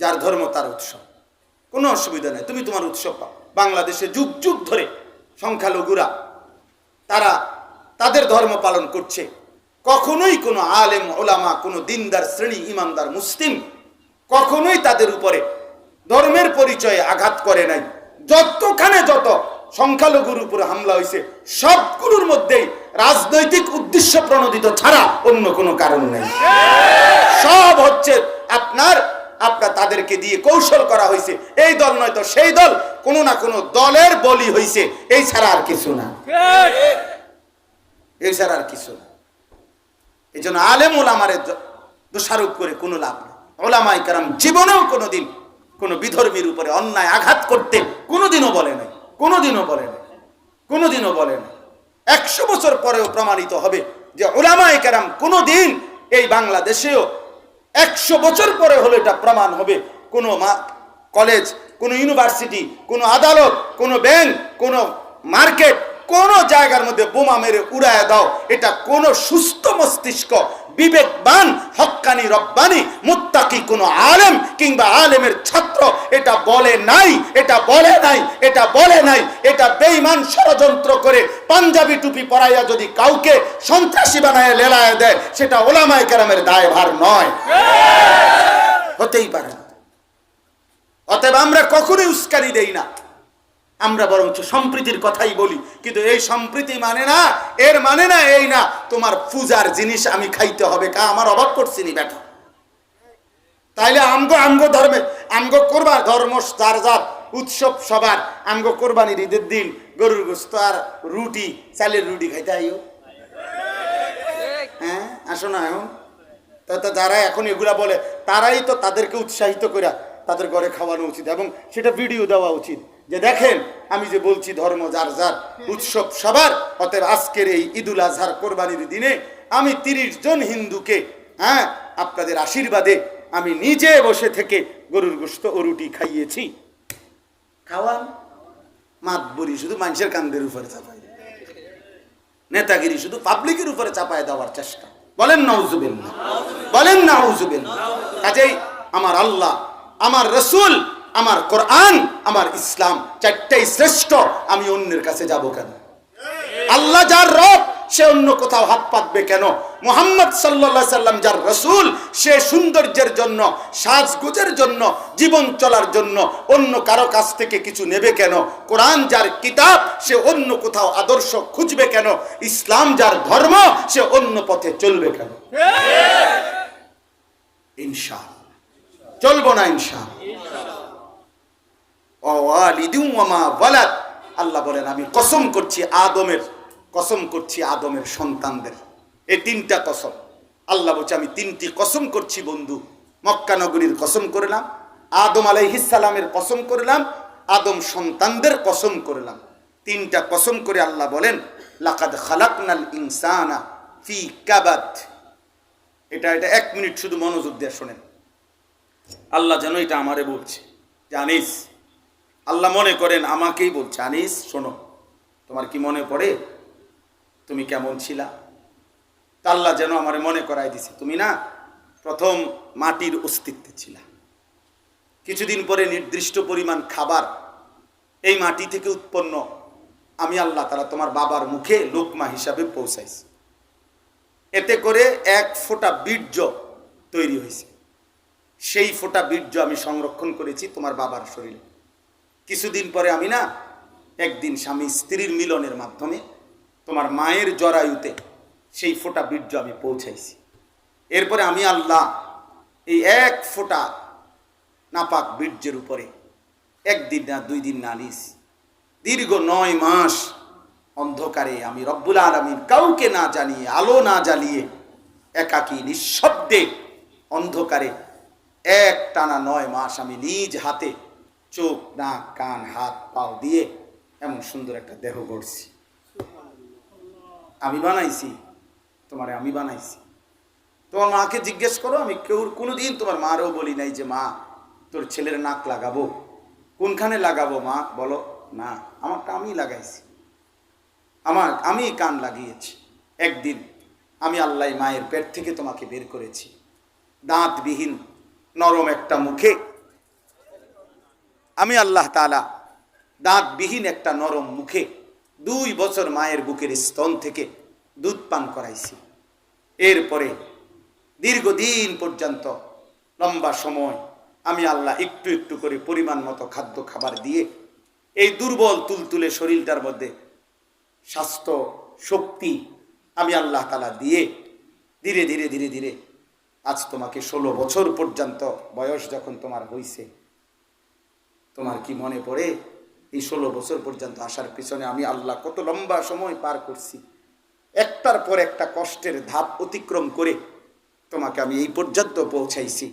যার ধর্ম তার উৎসব। কোনো অসুবিধা নেই, তুমি তোমার উৎসব পাও। বাংলাদেশে যুগ যুগ ধরে সংখ্যালঘুরা, তারা তাদের ধর্ম পালন করছে। কখনোই কোনো আলেম, ওলামা, কোনো দিনদার শ্রেণি, ইমানদার, মুসলিম কখনোই তাদের উপরে ধর্মের পরিচয়ে আঘাত করে নাই। যতখানে যত সংখ্যালঘুর উপরে হামলা হয়েছে সবগুলোর মধ্যেই রাজনৈতিক উদ্দেশ্য প্রণোদিত ছাড়া অন্য কোনো কারণ নেই। সব হচ্ছে আপনার আপনার তাদেরকে দিয়ে কৌশল করা হয়েছে। এই দল নয় তো সেই দল, কোনো না কোনো দলের বলি হয়েছে এই ছাড়া আর কিছু না। এই ছাড়া আর কিছু না। এই জন্য আলেম ওলামারে দোষারোপ করে কোনো লাভ নেই। ওলামাই কারাম জীবনেও কোনোদিন কোনো বিধর্মীর উপরে অন্যায় আঘাত করতে কোনোদিনও বলে নাই। কোনোদিনও বলে নাই। কোনোদিনও বলে নাই। একশো বছর পরেও প্রমাণিত হবে যে ওলামাই কারাম কোনোদিন এই বাংলাদেশেও একশো বছর পরে হলে এটা প্রমাণ হবে। কোনো মা কলেজ কোনো ইউনিভার্সিটি কোনো আদালত, কোনো ব্যাংক কোনো মার্কেট কোনো জায়গার মধ্যে বোমা মেরে উড়ায় দাও। এটা কোনো সুস্থ মস্তিষ্ক বিবেকবান, হক্কানি রব্বানি, মুত্তাকি কোন আলেম কিংবা আলেমের ছাত্র, এটা বলে নাই, এটা বলে নাই, এটা বলে নাই, এটা বেঈমান ষড়যন্ত্র করে পাঞ্জাবি টুপি পরাইয়া যদি কাউকে সন্ত্রাসী বানায় লেলায় দেয়, সেটা ওলামায় কেরামের দায়ভার নয়। হতেই পারে না। অতএব আমরা কখনোই উস্কানি দেই না। আমরা বরঞ্চ সম্প্রীতির কথাই বলি। কিন্তু এই সম্প্রীতি মানে না, এর মানে না এই না, তোমার পূজার জিনিস আমি খাইতে হবে কা, আমার অবাক করছি নি বেটা তাইলে আমগো আমগো ধর্মে, আমগো করবা ধর্ম যার যার, উৎসব সবার, আমগো কোরবানির ঈদের দিন গরুর গোস্ত আর রুটি, চালের রুটি খাইতে আইও। হ্যাঁ আসো না এখন। তা যারা এখন এগুলা বলে, তারাই তো তাদেরকে উৎসাহিত করে তাদের ঘরে খাওয়ানো উচিত এবং সেটা ভিডিও দেওয়া উচিত। যে দেখেন, আমি যে বলছি ধর্ম যার যার, উৎসব সবার, অতএব আজকের এই ঈদুল আজহার কোরবানির দিনে আমি তিরিশ জন হিন্দুকে হ্যাঁ আপনাদের আশীর্বাদে আমি নিজে বসে থেকে গরুর গোস্ত ও রুটি খাইয়েছি। খাওয়ান, মাত মাতবরি শুধু মানুষের কান্দের উপরে চাপাই নেতাগিরি শুধু পাবলিকের উপরে চাপায় দেওয়ার চেষ্টা। বলেন না বলেন, নাউজুবিল্লাহ। কাজেই আমার আল্লাহ আমার রসুল, আমার কোরআন, আমার ইসলাম চারটাই শ্রেষ্ঠ, আমি অন্যের কাছে যাব কেন? আল্লাহ যার রব, সে অন্য কোথাও হাত পাতবে কেন? মোহাম্মদ সাল্লা সাল্লাম যার রসুল, সে সৌন্দর্যের জন্য, সাজগুজের জন্য, জীবন চলার জন্য অন্য কারও কাছ থেকে কিছু নেবে কেন? কোরআন যার কিতাব, সে অন্য কোথাও আদর্শ খুঁজবে কেন? ইসলাম যার ধর্ম, সে অন্য পথে চলবে কেন? ইনশা চলবো না ইনশা। আল্লাহ বলেন, আমি কসম করছি আদমের, কসম করছি আদমের সন্তানদের। এই তিনটা কসম। আল্লাহ বলছে, আমি তিনটি কসম করছি বন্ধু। মক্কা নগরীর কসম করলাম, আদম আলাইহিসালামের কসম করলাম, আদম সন্তানদের কসম করলাম। তিনটা কসম করে আল্লাহ বলেন, লাকাদ খালাকনাল ইনসানা ফি কাবাদ। এটা এটা এক মিনিট শুধু মনোযোগ দিয়ে শোনেন। আল্লাহ যেন এটা আমারে বলছে। জানিস, আল্লাহ মনে করেন আমাকেই বলছে। আনিস শোনো, তোমার কি মনে পড়ে? তুমি কেমন ছিলা? তা আল্লাহ যেন আমার মনে করাই দিছে। তুমি না প্রথম মাটির অস্তিত্বে ছিলা। কিছুদিন পরে নির্দিষ্ট পরিমাণ খাবার এই মাটি থেকে উৎপন্ন আমি আল্লাহ তারা তোমার বাবার মুখে লোকমা হিসাবে পৌঁছাইছি। এতে করে এক ফোঁটা বীর্য তৈরি হয়েছে সেই ফোঁটা বীর্য আমি সংরক্ষণ করেছি তোমার বাবার শরীরে। কিছুদিন পরে আমি না, একদিন স্বামী স্ত্রীর মিলনের মাধ্যমে তোমার মায়ের জরায়ুতে সেই ফোঁটা বীর্য আমি পৌঁছাইছি। এরপরে আমি আল্লাহ এই এক ফোঁটা নাপাক বীর্যের উপরে একদিন না, দুই দিন না নিস। দীর্ঘ নয় মাস অন্ধকারে আমি রব্বুল আলমিন কাউকে না জানিয়ে, আলো না জ্বালিয়ে, একাকী নিঃশব্দে অন্ধকারে এক টানা নয় মাস আমি নিজ হাতে চোখ, নাক, কান, হাত, পাও দিয়ে এমন সুন্দর একটা দেহ গড়ছি। আমি বানাইছি, তোমারে আমি বানাইছি। তোমার মাকে জিজ্ঞেস করো, আমি কেউ কোনোদিন তোমার মারও বলি নাই যে, মা, তোর ছেলের নাক লাগাবো। কোনখানে লাগাবো, মা? বলো, না, আমারটা আমি লাগাইছি। আমার, আমি কান লাগিয়েছি। একদিন আমি আল্লাহ মায়ের পেট থেকে তোমাকে বের করেছি। দাঁতবিহীন নরম একটা মুখে। আমি আল্লাহ তালা দাঁতবিহীন একটা নরম মুখে দুই বছর মায়ের বুকের স্তন থেকে দুধ পান করাইছি। এরপরে দীর্ঘদিন পর্যন্ত লম্বা সময় আমি আল্লাহ একটু একটু করে পরিমাণ মতো খাদ্য খাবার দিয়ে এই দুর্বল তুলতুলে শরীরটার মধ্যে স্বাস্থ্য, শক্তি আমি আল্লাহ তালা দিয়ে ধীরে ধীরে ধীরে ধীরে আজ তোমাকে ষোলো বছর পর্যন্ত বয়স যখন তোমার হইছে, তোমার কি মনে পড়ে? এই ষোলো বছর পর্যন্ত আসার পিছনে আমি আল্লাহ কত লম্বা সময় পার করছি। একটার পর একটা কষ্টের ধাপ অতিক্রম করে তোমাকে আমি এই পর্যন্ত পৌঁছাইছি।